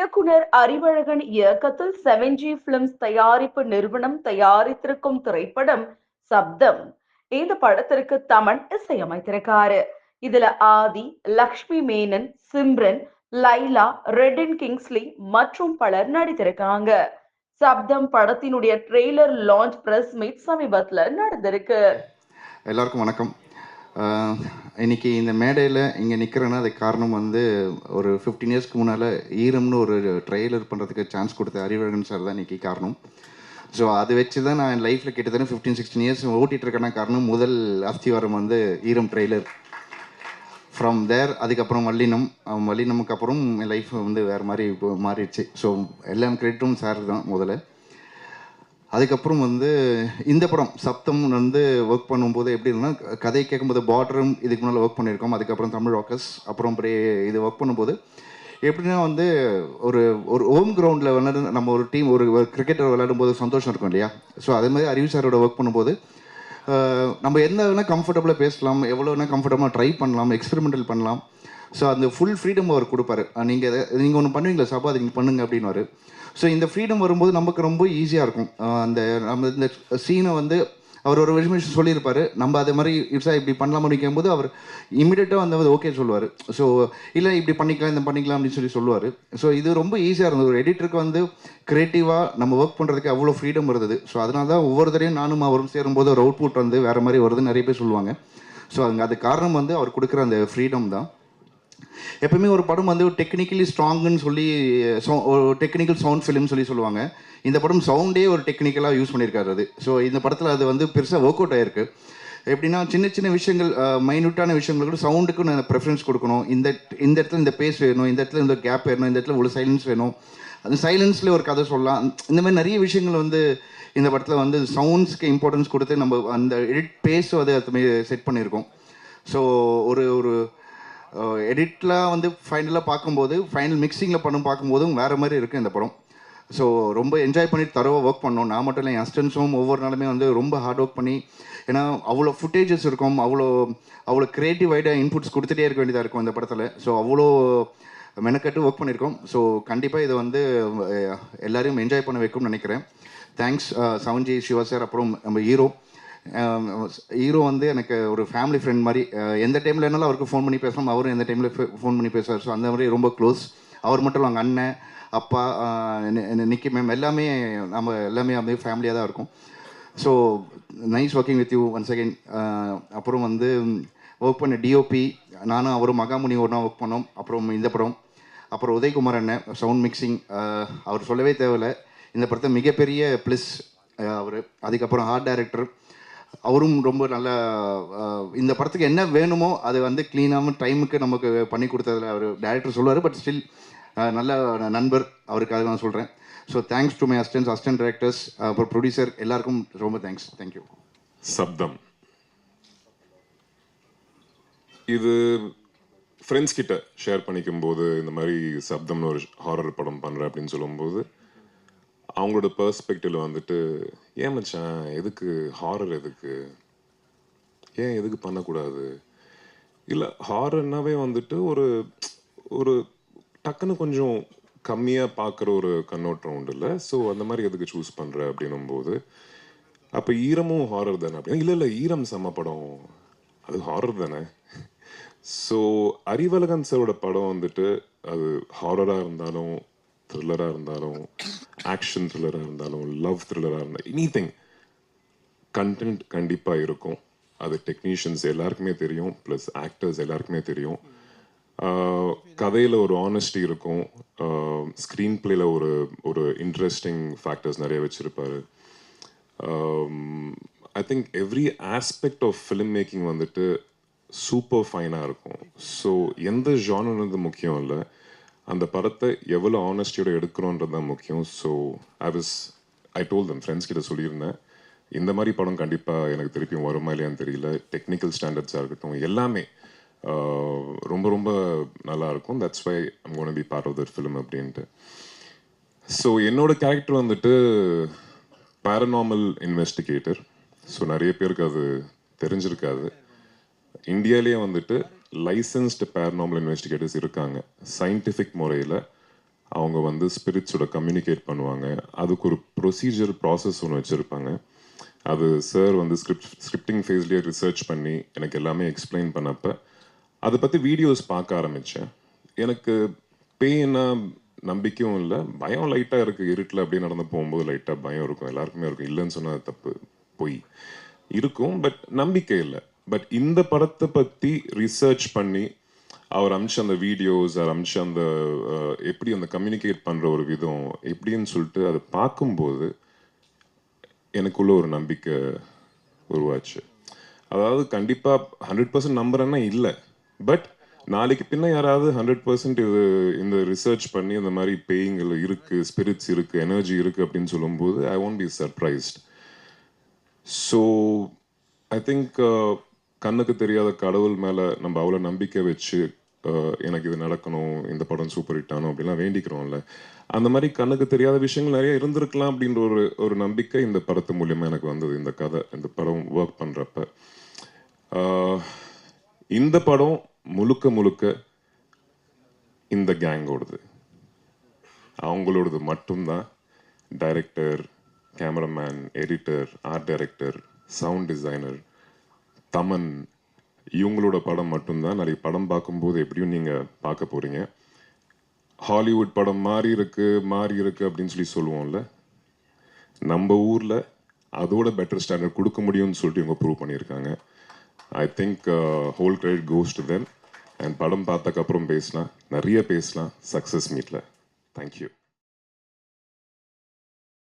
இயக்குனர் அறிவழகன் இயக்கத்தில் seven G films தயாரிப்பு நிறுவனம் தயாரித்திருக்கும் திரைப்படம் சப்தம். இந்த படத்திற்கு தமன் இசையமைத்திருக்காரு. இதுல ஆதி லக்ஷ்மி மேனன் சிம்ரன் லைலா ரெடின் கிங்ஸ்லி மற்றும் பலர் நடித்திருக்காங்க. சப்தம் படத்தினுடைய ட்ரெய்லர் லான்ச் பிரஸ் மீட் சமீபத்துல நடந்திருக்கு. எல்லாருக்கும் வணக்கம். இன்னைக்கு இந்த மேடையில் இங்கே நிற்கிறேன்னா அதுக்கு காரணம் வந்து ஒரு ஃபிஃப்டீன் இயர்ஸ்க்கு முன்னால் ஈரம்னு ஒரு ட்ரெய்லர் பண்ணுறதுக்கு சான்ஸ் கொடுத்த அறிவழகன் சார் தான் இன்றைக்கி காரணம். ஸோ அதை வச்சு தான் நான் லைஃப்பில் கிட்டத்தட்ட ஃபிஃப்டீன் சிக்ஸ்டீன் இயர்ஸ் ஓட்டிகிட்டு இருக்கேன்னா காரணம் முதல் அஸ்திவாரம் வந்து ஈரம் ட்ரெய்லர் ஃப்ரம் தேர் அதுக்கப்புறம் வல்லினம். வல்லினமுக்கு அப்புறம் என் லைஃப் வந்து வேறு மாதிரி மாறிடுச்சு. ஸோ எல்லாம் கிரெடிட்டும் சார் தான் முதல்ல. அதுக்கப்புறம் வந்து இந்த படம் சப்தம் வந்து ஒர்க் பண்ணும்போது எப்படி இல்லைன்னா கதை கேட்கும்போது பார்டரும் இதுக்கு முன்னால் ஒர்க் பண்ணியிருக்கோம். அதுக்கப்புறம் தமிழ் ஒர்க்கர்ஸ் அப்புறம் அப்படியே இது ஒர்க் பண்ணும்போது எப்படின்னா வந்து ஒரு ஒரு ஹோம் கிரவுண்டில் விளாடு நம்ம ஒரு டீம் ஒரு கிரிக்கெட்டர் விளையாடும் போது சந்தோஷம் இருக்கும் இல்லையா? ஸோ அதே மாதிரி அறிவு சாரோட ஒர்க் பண்ணும்போது நம்ம என்ன வேணால் கம்ஃபர்டபுளாக பேசலாம் எவ்வளோ வேணால் கம்ஃபர்டபுளாக ட்ரை பண்ணலாம் எக்ஸ்பெரிமெண்டல் பண்ணலாம். ஸோ அந்த ஃபுல் ஃப்ரீடம் அவர் கொடுப்பாரு. நீங்கள் நீங்கள் ஒன்று பண்ணுவீங்களா? சபா நீங்கள் பண்ணுங்க அப்படின்னுவாரு. ஸோ இந்த ஃப்ரீடம் வரும்போது நமக்கு ரொம்ப ஈஸியாக இருக்கும். அந்த நம்ம இந்த சீனை வந்து அவர் ஒரு விஷயம் சொல்லியிருப்பார். நம்ம அதே மாதிரி இப்சா இப்படி பண்ணலாம்னு கேட்கும்போது அவர் இமீடியட்டாக வந்து ஓகே சொல்லுவார். ஸோ இல்லை இப்படி பண்ணிக்கலாம் இந்த பண்ணிக்கலாம் அப்படின்னு சொல்லி சொல்லுவார். ஸோ இது ரொம்ப ஈஸியாக இருந்தது. ஒரு எடிட்டருக்கு வந்து க்ரியேட்டிவாக நம்ம ஒர்க் பண்ணுறதுக்கு அவ்வளோ ஃப்ரீடம் இருந்தது. ஸோ அதனால தான் ஒவ்வொரு தடையும் நானும் அவரும் சேரும்போது ஒரு அவுட்புட் வந்து வேறு மாதிரி வருதுன்னு நிறைய பேர் சொல்லுவாங்க. ஸோ அங்கே அது காரணம் வந்து அவர் கொடுக்குற அந்த ஃப்ரீடம் தான். எப்பவுமே ஒரு படம் வந்து டெக்னிக்கலி ஸ்ட்ராங்குன்னு சொல்லி ஒரு டெக்னிக்கல் சவுண்ட் ஃபிலிம்னு சொல்லி சொல்லுவாங்க. இந்த படம் சவுண்டே ஒரு டெக்னிக்கலாக யூஸ் பண்ணியிருக்காரு அது. ஸோ இந்த படத்தில் அது வந்து பெருசாக ஒர்க் அவுட் ஆயிருக்கு. எப்படின்னா சின்ன சின்ன விஷயங்கள் மைன்யூட்டான விஷயங்கள் கூட சவுண்டுக்கு நான் ப்ரெஃபரன்ஸ் கொடுக்கணும். இந்த இந்த இடத்துல இந்த பேஸ் வேணும் இந்த இடத்துல இந்த கேப் வேணும் இந்த இடத்துல ஒரு சைலன்ஸ் வேணும். அந்த சைலன்ஸில் ஒரு கதை சொல்லலாம். இந்த மாதிரி நிறைய விஷயங்கள் வந்து இந்த படத்தில் வந்து சவுண்ட்ஸ்க்கு இம்பார்ட்டன்ஸ் கொடுத்து நம்ம அந்த எடிட் பேஸும் அதை செட் பண்ணியிருக்கோம். ஸோ ஒரு ஒரு எடிட்லாம் வந்து ஃபைனலாக பார்க்கும்போது ஃபைனல் மிக்சிங்கில் பண்ணும் பார்க்கும்போதும் வேறு மாதிரி இருக்குது இந்த படம். ஸோ ரொம்ப என்ஜாய் பண்ணிட்டு தரவாக ஒர்க் பண்ணோம். நான் மட்டும் இல்லை என் அஸ்டன்ஸும் ஒவ்வொரு நாளுமே வந்து ரொம்ப ஹார்ட் ஒர்க் பண்ணி ஏன்னா அவ்வளோ ஃபுட்டேஜஸ் இருக்கும். அவ்வளோ அவ்வளோ க்ரியேட்டிவ் ஐடியா இன்புட்ஸ் கொடுத்துட்டே இருக்க வேண்டியதாக இருக்கும் இந்த படத்தில். ஸோ அவ்வளோ மெனக்கட்டு ஒர்க் பண்ணியிருக்கோம். ஸோ கண்டிப்பாக இதை வந்து அஹ், எல்லாரையும் என்ஜாய் பண்ண வைக்கும்னு நினைக்கிறேன். தேங்க்ஸ் சவன்ஜி சிவா சார் அப்புறம் நம்ம ஹீரோ Um, ஹீரோ வந்து எனக்கு ஒரு ஃபேமிலி ஃப்ரெண்ட் மாதிரி uh, எந்த டைமில் என்னாலும் அவருக்கு ஃபோன் பண்ணி பேசலாம். அவரும் எந்த டைமில் ஃபோன் பண்ணி பேசுவார் ஸோ அந்த மாதிரி ரொம்ப க்ளோஸ் அவர் மட்டும் இல்லை அவங்க அண்ணன் அப்பா uh, நிக்கி மேம் எல்லாமே நம்ம எல்லாமே அப்படியே ஃபேமிலியாக தான் இருக்கும். So nice working with you one second அப்புறம் வந்து ஒர்க் பண்ண டிஓபி நானும் அவரும் மகாமுனி ஒன்றா ஒர்க் பண்ணோம். அப்புறம் இந்த படம். அப்புறம் உதயகுமார் அண்ணன் சவுண்ட் மிக்சிங் uh, அவர் சொல்லவே தேவையில்லை. இந்த படத்தை மிகப்பெரிய ப்ளஸ் அவர். அதுக்கப்புறம் ஆர்ட் டைரக்டர் அவரும் ரொம்ப நல்ல இந்த படத்துக்கு என்ன வேணுமோ அது வந்து க்ளீனாகவும் டைமுக்கு நமக்கு பண்ணி கொடுத்ததில் அவர் டேரக்டர் சொல்லுவார். பட் ஸ்டில் நல்ல நண்பர் அவருக்காக நான் சொல்கிறேன் so thanks to my assistance assistant directors அப்புறம் ப்ரொடியூசர் எல்லாருக்கும் ரொம்ப தேங்க்ஸ் தேங்க்யூ சப்தம். இது ஃப்ரெண்ட்ஸ் கிட்ட ஷேர் பண்ணிக்கும் போது இந்த மாதிரி சப்தம்னு ஒரு ஹாரர் படம் பண்ணுறேன் அப்படின்னு சொல்லும்போது அவங்களோட பெர்ஸ்பெக்டிவ்ல வந்துட்டு ஏன் மச்சான் எதுக்கு? ஹாரர் எதுக்கு? ஏன் எதுக்கு பண்ணக்கூடாது? இல்லை ஹாரர்னாவே வந்துட்டு ஒரு ஒரு டக்குன்னு கொஞ்சம் கம்மியாக பார்க்குற ஒரு கண்ணோட்டம் உண்டு இல்லை? ஸோ அந்த மாதிரி எதுக்கு சூஸ் பண்ணுற அப்படின்னும் போது அப்போ ஈரமும் ஹாரர் தானே அப்படின்னா இல்லை இல்லை ஈரம் செம்ம படம். அது ஹாரர் தானே? ஸோ அறிவழகன் சாரோட படம் வந்துட்டு அது ஹாரராக இருந்தாலும் த்ரில்லராக இருந்தாலும் ஆக்ஷன் த்ரில்லராக இருந்தாலும் லவ் த்ரில்லராக இருந்தாலும் எனி திங் கண்டென்ட் கண்டிப்பாக இருக்கும். அது டெக்னீஷியன்ஸ் எல்லாருக்குமே தெரியும் ப்ளஸ் ஆக்டர்ஸ் எல்லாருக்குமே தெரியும். கதையில் ஒரு ஆனஸ்டி இருக்கும். ஸ்க்ரீன் பிளேயில் ஒரு ஒரு இன்ட்ரெஸ்டிங் ஃபேக்டர்ஸ் நிறைய வச்சுருப்பாரு. I think every aspect of film making வந்துட்டு சூப்பர் ஃபைனாக இருக்கும். ஸோ எந்த ஜானர்ன்றது முக்கியம் இல்லை. அந்த படத்தை எவ்வளோ ஆனஸ்டியோட எடுக்கிறோன்றது தான் முக்கியம். So I was I told them friends கிட்ட சொல்லியிருந்தேன். இந்த மாதிரி படம் கண்டிப்பாக எனக்கு திருப்பியும் வருமா இல்லையான்னு தெரியல. டெக்னிக்கல் ஸ்டாண்டர்ட்ஸாக இருக்கட்டும் எல்லாமே ரொம்ப ரொம்ப நல்லா இருக்கும். That's why I'm gonna be part of that film அப்படின்ட்டு. ஸோ என்னோட கேரக்டர் வந்துட்டு பேரநார்மல் இன்வெஸ்டிகேட்டர் ஸோ நிறைய பேருக்கு அது தெரிஞ்சிருக்காது. இந்தியாலேயே வந்துட்டு லைசன்ஸ்டு பேரனாமல் இன்வெஸ்டிகேட்டர்ஸ் இருக்காங்க. சயின்டிஃபிக் முறையில் அவங்க வந்து ஸ்பிரிட்ஸோட கம்யூனிகேட் பண்ணுவாங்க. அதுக்கு ஒரு ப்ரொசீஜர் ப்ராசஸ் ஒன்று வச்சுருப்பாங்க. அது சார் வந்து ஸ்கிரிப்ட் ஸ்கிரிப்டிங் ஃபேஸ்லேயே ரிசர்ச் பண்ணி எனக்கு எல்லாமே எக்ஸ்பிளைன் பண்ணப்போ அதை பற்றி வீடியோஸ் பார்க்க ஆரம்பித்தேன் எனக்கு பேய்னா நம்பிக்கையும் இல்லை பயம் லைட்டாக இருக்குது இருட்டில் அப்படியே நடந்து போகும்போது லைட்டாக பயம் இருக்கும். எல்லாருக்குமே இருக்கும். இல்லைன்னு சொன்னால் தப்பு. பொய். இருக்கும் பட் நம்பிக்கை இல்லை. பட் இந்த படத்தை பற்றி ரிசர்ச் பண்ணி அவர் அமிச்ச அந்த வீடியோஸ் அவர் அமிச்ச அந்த எப்படி அந்த கம்யூனிகேட் பண்ணுற ஒரு விதம் எப்படின்னு சொல்லிட்டு அதை பார்க்கும்போது எனக்குள்ள ஒரு நம்பிக்கை உருவாச்சு அதாவது கண்டிப்பாக ஹண்ட்ரட் பர்சன்ட் நம்புறேன்னா இல்லை பட் நாளைக்கு பின்ன யாராவது ஹண்ட்ரட் பர்சன்ட் இது இந்த ரிசர்ச் பண்ணி இந்த மாதிரி பேய்கள் இருக்கு ஸ்பிரிட்ஸ் இருக்கு எனர்ஜி இருக்கு அப்படின்னு சொல்லும்போது I won't be surprised so I think கண்ணுக்கு தெரியாத கடவுள் மேலே நம்ம அவ்வளோ நம்பிக்கை வச்சு எனக்கு இது நடக்கணும் இந்த படம் சூப்பர் ஹிட் ஆகணும் அப்படிலாம் வேண்டிக்கிறோம்ல. அந்த மாதிரி கண்ணுக்கு தெரியாத விஷயங்கள் நிறைய இருந்திருக்கலாம் அப்படின்ற ஒரு ஒரு நம்பிக்கை இந்த படத்து மூலியமாக எனக்கு வந்தது இந்த கதை இந்த படம் ஒர்க் பண்ணுறப்ப இந்த படம் முழுக்க முழுக்க இந்த கேங்கோடது அவங்களோடது மட்டும்தான். Director cameraman editor art director sound designer Thaman இவங்களோட படம் மட்டும்தான். நாளைக்கு படம் பார்க்கும்போது எப்படியும் நீங்கள் பார்க்க போகிறீங்க ஹாலிவுட் படம் மாறி இருக்கு மாறி இருக்கு அப்படின்னு சொல்லி சொல்லுவோம்ல. நம்ம ஊரில் அதோட பெட்டர் ஸ்டாண்டர்ட் கொடுக்க முடியும்னு சொல்லிட்டு இவங்க ப்ரூவ் பண்ணியிருக்காங்க. I think whole credit goes to them and படம் பார்த்ததுக்கப்புறம் பேசலாம். நிறைய பேசலாம். சக்ஸஸ் மீட்டில் தேங்க்யூ